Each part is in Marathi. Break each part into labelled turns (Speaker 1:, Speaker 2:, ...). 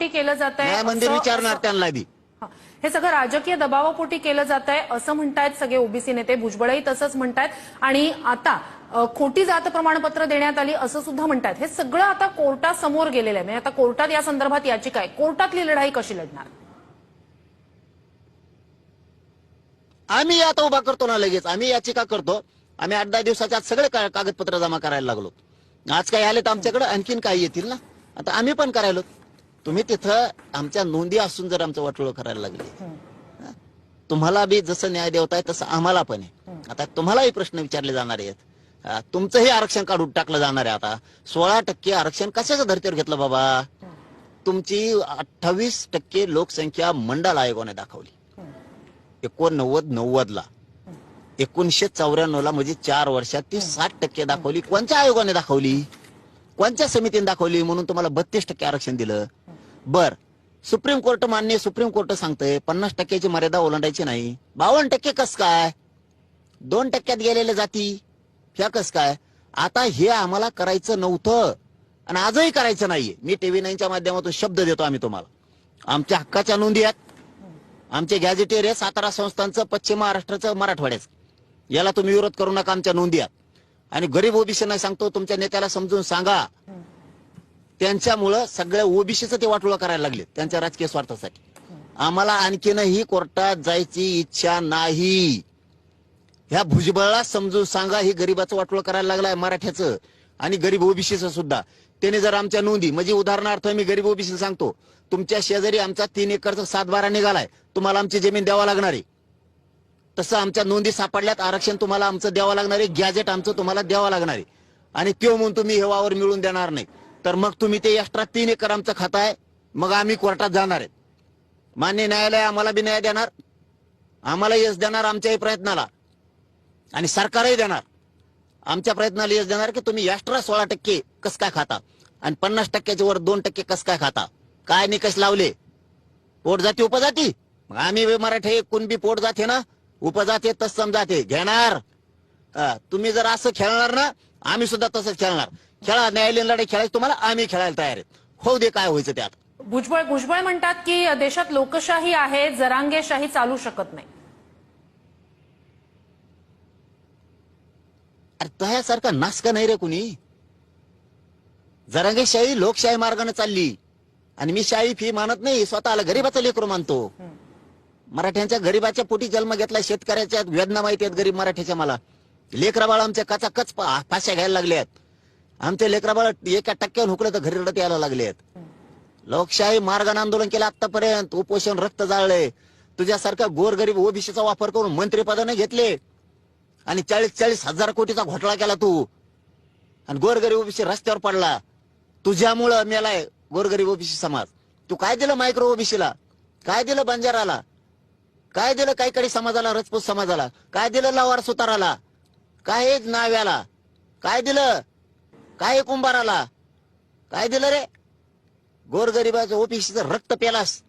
Speaker 1: दबावापोटी केलं जात आहे
Speaker 2: विचारणार त्यांना
Speaker 1: हे. सगळं राजकीय दबावापोटी केलं जात आहे असं म्हणतायत सगळे ओबीसी नेते भुजबळही तसंच म्हणतायत. आणि आता खोटी जात प्रमाणपत्र देण्यात आली असं सुद्धा म्हणतायत. हे सगळं आता कोर्टासमोर गेलेलं आहे म्हणजे आता कोर्टात या संदर्भात याचिका आहे. कोर्टातली लढाई कशी लढणार?
Speaker 2: आम्ही आता उभा करतो ना लगेच. आम्ही याचिका करतो. आम्ही आठ दहा दिवसाच्या सगळे कागदपत्र जमा करायला लागलो. आज काय आले तर आमच्याकडे आणखीन काय येतील ना? आता आम्ही पण करायलो. तुम्ही तिथं आमच्या नोंदी असून जर आमचं वाटोळ करायला लागले? तुम्हाला बी जसं न्याय देवताय तसं आम्हाला पण आहे. आता तुम्हालाही प्रश्न विचारले जाणार आहेत. हा, तुमचंही आरक्षण काढून टाकलं जाणार आहे आता. सोळा टक्के आरक्षण कशाच्या धर्तीवर घेतलं बाबा? तुमची अठ्ठावीस टक्के लोकसंख्या मंडळ आयोगाने दाखवली. एकोणनव्वद नव्वद ला एकोणीशे चौऱ्याण्णव ला म्हणजे चार वर्षात ती साठ टक्के दाखवली. कोणत्या आयोगाने दाखवली? कोणत्या समितीने दाखवली? म्हणून तुम्हाला बत्तीस टक्के आरक्षण दिलं. बर. सुप्रीम कोर्ट मान्य सुप्रीम कोर्ट सांगतंय पन्नास टक्क्याची मर्यादा ओलांडायची नाही. बावन्न टक्के कस काय? दोन टक्क्यात गेलेल्या जाती ह्या कस काय? आता हे आम्हाला करायचं नव्हतं आणि आजही करायचं नाहीये. मी टीव्ही नाईनच्या माध्यमातून शब्द देतो आम्ही तुम्हाला. आमच्या हक्काच्या नोंदी आहेत. आमचे गॅजेटियर आहे सातारा संस्थांचं पश्चिम महाराष्ट्राचं मराठवाड्याचं. याला तुम्ही विरोध करू नका आमच्या नोंदी आहेत. आणि गरीब ओबीसींना सांगतो तुमच्या नेत्याला समजून सांगा. त्यांच्यामुळं सगळ्या ओबीसीचं ते वाटोळं करायला लागले त्यांच्या राजकीय स्वार्थासाठी. आम्हाला आणखीनही कोर्टात जायची इच्छा नाही. ह्या भुजबळला समजून सांगा ही गरीबाचं वाटोळं करायला लागलाय मराठ्याचं आणि गरीब ओबीसीचं सुद्धा. त्याने जर आमच्या नोंदी म्हणजे उदाहरणार्थ मी गरीब ओबीसी सांगतो तुमच्या शेजारी आमचा तीन एकरचा सात बारा निघालाय तुम्हाला आमची जमीन द्यावा लागणार आहे. तसं आमच्या नोंदी सापडल्यात आरक्षण तुम्हाला आमचं द्यावं लागणार आहे गॅजेट आमचं तुम्हाला द्यावं लागणार आहे. आणि त्यो म्हणून तुम्ही हे वावर मिळून देणार नाही. तर मग तुम्ही ते एक्स्ट्रा तीन एकर आमचं खाताय मग आम्ही कोर्टात जाणार आहेत. मान्य न्यायालय आम्हाला बी न्याय देणार. आम्हाला यश देणार आमच्याही प्रयत्नाला. आणि सरकारही देणार. आमच्या प्रयत्नाला यश देणार की तुम्ही एक्स्ट्रा सोळा टक्के कस काय खाता? आणि पन्नास टक्क्याच्या वर दोन टक्के कस काय खाता? काय निकष लावले? पोट जाती उपजाती? मग आम्ही मराठे मराठी कुणबी पोट जाते ना? उपजाते तस समजाते घेणार. तुम्ही जर असं खेळणार ना आम्ही सुद्धा तसंच खेळणार. खेळा न्यायालयीन लढाई खेळायची तुम्हाला आम्ही खेळायला तयार आहेत. होऊ दे काय व्हायचं त्यात?
Speaker 1: भुजबळ भुजबळ म्हणतात की देशात लोकशाही आहे जरांगेशाही चालू शकत नाही.
Speaker 2: अरे तह्यासारखा नास का नाही रे कुणी. जरांगेशाही लोकशाही मार्गाने चालली. आणि मी शाही फी मानत नाही स्वतःला गरीबाचं लेकरू मानतो. मराठ्यांच्या गरीबाच्या पोटी जन्म घेतला शेतकऱ्याच्या वेदना माहिती आहेत गरीब मराठ्याच्या मला. लेकरा बाळ आमच्या कचा कच फाश्या घ्यायला लागले आहेत. आमचे लेकराबाला एका टक्क्यावर हुकलं तर घरी रडत यायला लागले आहेत. लोकशाही मार्गाने आंदोलन केलं आतापर्यंत उपोषण रक्त जाळले. तुझ्यासारख्या गोरगरीब ओबीसीचा वापर करून मंत्रीपदाने घेतले. आणि चाळीस चाळीस हजार कोटीचा घोटाळा केला तू. आणि गोरगरीब ओबीसी रस्त्यावर पडला. तुझ्यामुळं मेलाय गोरगरीब ओबीसी समाज. तू काय दिलं मायक्रो ओबीसीला? काय दिलं बंजाराला? काय दिलं काही समाजाला रजपूत समाजाला? काय दिलं लवार सुताराला? काय नाव्याला काय दिलं? काय कुंभाराला? काय दिलं रे? गोरगरिबाचं ओबीसीचं रक्त पेलास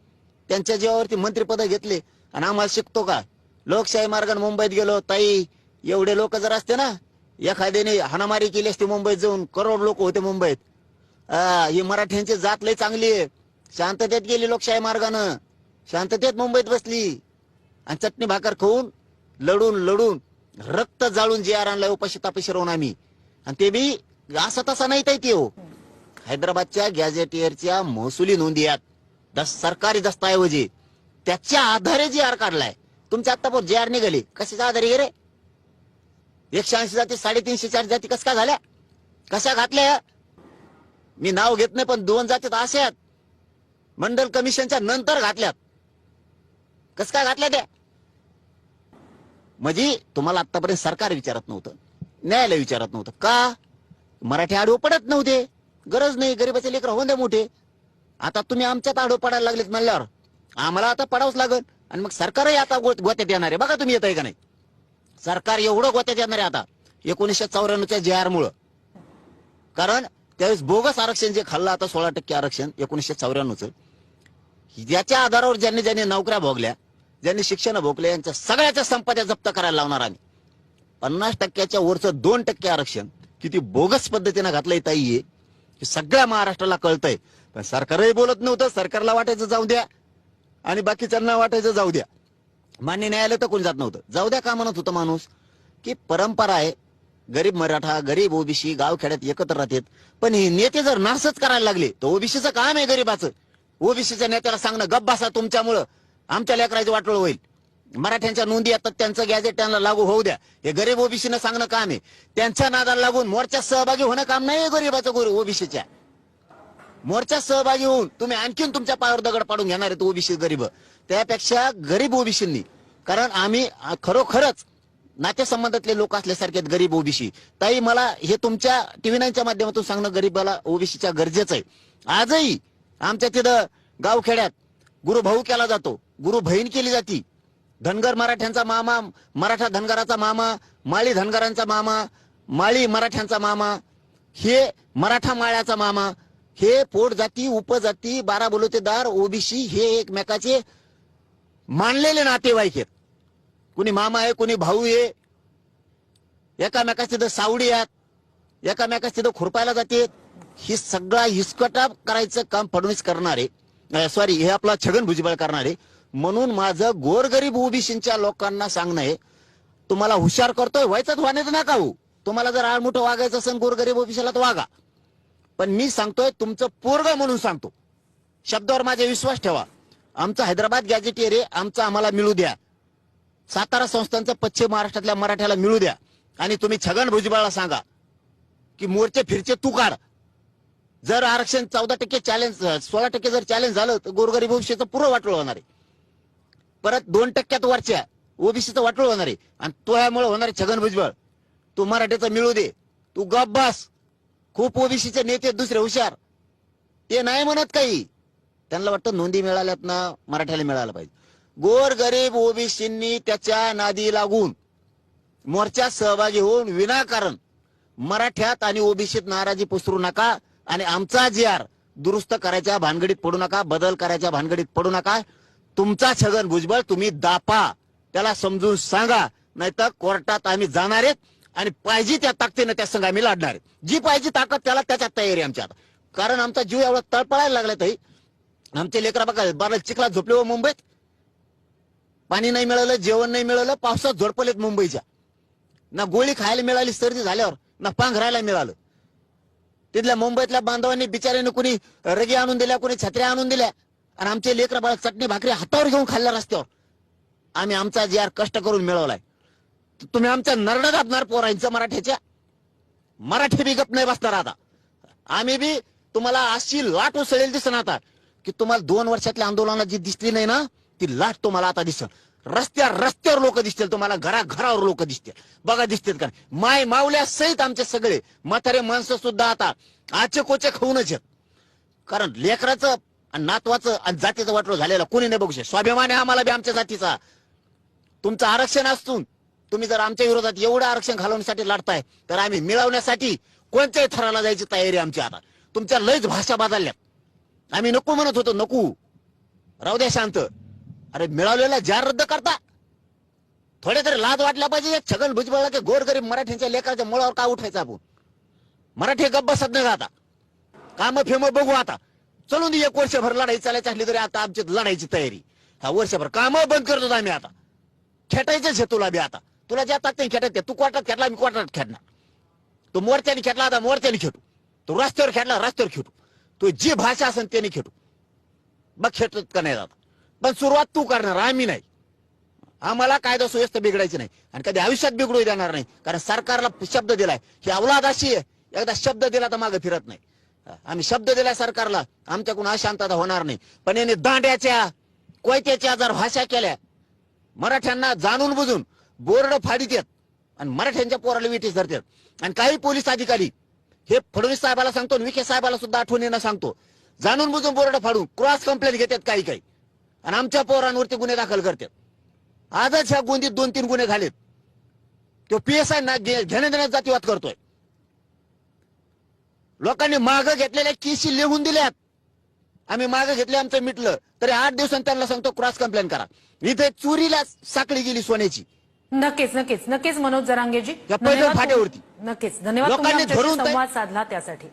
Speaker 2: त्यांच्या जीवावरती मंत्रीपद घेतले. आणि आम्हाला शिकतो का? लोकशाही मार्गाने मुंबईत गेलो ताई एवढे लोक जर असते ना एखाद्याने हाणामारी केली असते मुंबईत जाऊन करोड लोक होते मुंबईत. ही मराठ्यांची जात लय चांगली आहे. शांततेत गेली लोकशाही मार्गानं. शांततेत मुंबईत बसली. आणि चटणी भाकर खाऊन लढून लढून रक्त जाळून जे आर आणलाय उपाशी तापशी राहून आम्ही. आणि ते बी असं तसा नाही ते हो. हैदराबादच्या गॅझेटियरच्या महसुली नोंदी सरकारी दस्तऐवजी त्याच्या आधारे जी आर काढलाय. तुमच्या आता जे आर निघाली कशाच्या आधारे रे? एकशे ऐंशी जाती साडेतीनशे चार जाती कस काय झाल्या? कशा घातल्या? मी नाव घेत नाही पण दोन जातीत आहेत मंडल कमिशनच्या नंतर घातल्यात. कस काय घातल्या त्या? म्हणजे तुम्हाला आतापर्यंत सरकार विचारत नव्हतं. न्यायालय विचारत नव्हतं. का? मराठी आडो पडत नव्हते. गरज नाही गरीबाचे लेकर होऊन द्या मोठे. आता तुम्ही आमच्यात आडो पडायला लागलेत म्हणल्यावर आम्हाला आता पडावंच लागल. आणि मग सरकारही आता गो- गोत्यात येणार आहे. बघा तुम्ही येत आहे का नाही? सरकार एवढं गोत्यात येणार आहे आता. एकोणीसशे चौऱ्याण्णवच्या जे आर मुळे कारण त्यावेळेस बोगस आरक्षण जे खाल्लं आता सोळा टक्के आरक्षण एकोणीसशे चौऱ्याण्णवचं. याच्या आधारावर ज्यांनी ज्यांनी नोकऱ्या भोगल्या ज्यांनी शिक्षण भोगले यांच्या सगळ्याच्या संपत्त्या जप्त करायला लावणार आम्ही. पन्नास टक्क्याच्या वरचं दोन टक्के आरक्षण. किती बोगस पद्धतीनं घातलंय ताई हे. सगळ्या महाराष्ट्राला कळतंय. पण सरकारही बोलत नव्हतं सरकारला वाटायचं जाऊ द्या. आणि बाकीच्यांना वाटायचं जाऊ द्या. मान्य न्यायालय तर कोणी जात नव्हतं. जाऊ द्या का म्हणत होता माणूस? की परंपरा आहे. गरीब मराठा गरीब ओबीसी गावखेड्यात एकत्र राहतात. पण हे नेते जर नासच करायला लागले तर ओबीसीचं काम आहे गरीबाचं. ओबीसीच्या नेत्याला सांगणं गप बसा तुमच्यामुळं. आमच्या लेकराची वाटोळ होईल. मराठ्यांच्या नोंदी येतात त्यांचं गॅजेट त्यांना लागू होऊ द्या. हे गरीब ओबीसीनं सांगणं काम आहे. त्यांच्या नादाला लागून मोर्चात सहभागी होणं काम नाही गरीबाचं ओबीसीच्या. मोर्चात सहभागी होऊन तुम्ही आणखीन तुमच्या पायावर दगड पाडून घेणार आहेत ओबीसी गरीब. त्यापेक्षा गरीब ओबीसींनी कारण आम्ही खरोखरच नातेसंबंधातले लोक असल्यासारखे आहेत गरीब ओबीसी. ताई मला हे तुमच्या टीव्ही नाईनच्या माध्यमातून सांगणं गरीबाला ओबीसीच्या गरजेचं आहे. आजही आमच्या तिथं गावखेड्यात गुरु भाऊ केला जातो. गुरु बहीण केली जाती. धनगर मराठ्यांचा मामा मराठा धनगराचा मामा माळी धनगरांचा मामा माळी मराठ्यांचा मामा हे मराठा माळ्याचा मामा हे पोट जाती उपजाती बारा बलुतेदार ओबीसी हे एकमेकाचे मानलेले नातेवाईक आहेत. कुणी मामा आहे कुणी भाऊ आहे. एकामेकाच तिथं सावडी आहेत. एकामेकाच तिथं खुरपायला जाते. ही सगळा हिसकटा करायचं काम फडणवीस करणार आहे सॉरी हे आपला छगन भुजबळ करणार. आहे म्हणून माझं गोरगरीब ओबीसीच्या लोकांना सांगणं आहे तुम्हाला हुशार करतोय व्हायचं व्हायचं नका हो. तुम्हाला जर आळमुठं वागायचं असेल गोरगरीब ओबीसीला तर वागा. पण मी सांगतोय तुमचं पोरग म्हणून सांगतो. शब्दावर माझा विश्वास ठेवा. आमचं हैदराबाद गॅजेटियर आहे आमचं आम्हाला मिळू द्या. सातारा संस्थांचं पश्चिम महाराष्ट्रातल्या मराठ्याला मिळू द्या. आणि तुम्ही छगन भुजबळला सांगा की मोर्चे फिरचे तू काढ. जर आरक्षण चौदा टक्के चॅलेंज सोळा टक्के जर चॅलेंज झालं तर गोरगरीब भविष्याचं पुरं वाटलं होणार आहे. परत दोन टक्क्यात वरच्या. ओबीसीचं वाटोळ होणार आहे. आणि तो यामुळे होणार आहे छगन भुजबळ. तू मराठीचा मिळू दे. तू गप बस. खूप ओबीसीचे नेते दुसरे हुशार. ते नाही म्हणत काही. त्यांना वाटतं नोंदी मिळाल्यात ना मराठ्याला मिळायला पाहिजे. गोर गरीब ओबीसींनी त्याच्या नादी लागून मोर्चात सहभागी होऊन विनाकारण मराठ्यात आणि ओबीसीत नाराजी पसरू नका आणि आमचा जी आर दुरुस्त करायच्या भानगडीत पडू नका बदल करायच्या भानगडीत पडू नका. तुमचा छगन भुजबळ तुम्ही दापा. त्याला समजून सांगा नाहीतर कोर्टात आम्ही जाणार आहेत आणि पाहिजे त्या ताकदीनं त्या संघ आम्ही लढणार आहेत. जी पाहिजे ताकद त्याला त्याच्यात तयारी आमच्या आता कारण आमचा जीव एवढा तळपळायला लागला ताई आमचे लेकरा बघा बारा चिखलात झोपले हो मुंबईत. पाणी नाही मिळालं जेवण नाही मिळालं पावसात झोडपलेत मुंबईच्या. ना गोळी खायला मिळाली सर्दी झाल्यावर ना पांघरायला मिळालं. तिथल्या मुंबईतल्या बांधवांनी बिचाऱ्याने कुणी रगी आणून दिल्या कुणी छत्र्या आणून दिल्या आणि आमचे लेकर बाळ चटणी भाकरी हातावर घेऊन खाल्ल्या रस्त्यावर. आम्ही आमचा जे यार कष्ट करून मिळवलाय. तुम्ही आमच्या नरड दाबणार पोरांचं मराठ्याच्या मराठी बी गप नाही बसणार आता. आम्ही बी तुम्हाला अशी लाट उसळेल दिसन आता की तुम्हाला दोन वर्षातल्या आंदोलनात जी दिसली नाही ना ती लाट तुम्हाला आता दिसल रस्त्या रस्त्यावर लोक दिसतील तुम्हाला घरा घरावर लोक दिसतील. बघा दिसतील का माय मावल्या सहित आमचे सगळे म्हातारे माणसं सुद्धा आता आचे कोचे खाऊनच आहेत. कारण लेकराचं आणि नातवाचं आणि जातीचं वाटलं झालेलं कोणी नाही बघू शकत. स्वाभिमान आहे आम्हाला बी आमच्या जातीचा. तुमचं आरक्षण असून तुम्ही जर आमच्या विरोधात एवढं आरक्षण घालवण्यासाठी लढताय तर आम्ही मिळवण्यासाठी कोणत्याही थराला जायची तयारी आमची आता. तुमच्या लयच भाषा बदलल्यात. आम्ही नको म्हणत होतो नको. राहू द्या शांत. अरे मिळवलेला जार रद्द करता. थोडे तरी लाज वाटल्या पाहिजे छगन भुजबळला की गोरगरीब मराठींच्या लेकराच्या मुळावर का उठायचं आपण? मराठी गप्प बसत आता काम फेम बघू आता. चलून एक वर्षभर लढाई चालायची असली तरी आता आमची लढायची तयारी. हा वर्षभर काम बंद करतो आम्ही आता. खेटायचंच आहे तुला बी आता. तुला ज्या ताकदीने खेटायचं तू कोर्टात खेटला मी कोर्टात खेळणार तू मोर्चाने खेटला आता मोर्चाने खेटू. तू रस्त्यावर खेटला रस्त्यावर खेटू. तू जी भाषा असेल त्याने खेटू. मग खेटत का नाही जात? पण सुरुवात तू करणार आम्ही नाही. आम्हाला कायदा सुव्यवस्था बिघडायची नाही. आणि कधी आयुष्यात बिघडू देणार नाही. कारण सरकारला शब्द दिलाय. ही अवलाद अशी आहे. एकदा शब्द दिला तर मागे फिरत नाही. आम्ही शब्द दिला सरकारला. आमच्याकडून अशांतता होणार नाही. पण याने दांड्याच्या कोयत्याच्या जर भाषा केल्या मराठ्यांना जाणून बुजून बोर्ड फाडीत येत आणि मराठ्यांच्या पोराला विटीस धरतात. आणि काही पोलीस अधिकारी हे फडणवीस साहेबाला सांगतो आणि विखे साहेबाला सुद्धा आठवणीनं सांगतो. जाणून बुजून बोर्ड फाडून क्रॉस कंप्लेंट घेतात काही काही. आणि आमच्या पोरांवरती गुन्हे दाखल करतात. आजच ह्या गोंदीत दोन तीन गुन्हे झालेत. तो पी एस आय ना घेण्या देण्यात जातीवाद करतोय. लोकांनी माग घेतलेल्या केसी लिहून दिल्यात. आम्ही माग घेतले आमचं मिटलं. तरी आठ दिवसांनी त्यांना सांगतो क्रॉस कंप्लेंट करा. इथे चोरीला साखळी गेली सोन्याची.
Speaker 1: नक्कीच नक्कीच नक्कीच मनोज जरांगेजी.
Speaker 2: फाट्यावरती.
Speaker 1: नक्कीच धन्यवाद संवाद साधला त्यासाठी.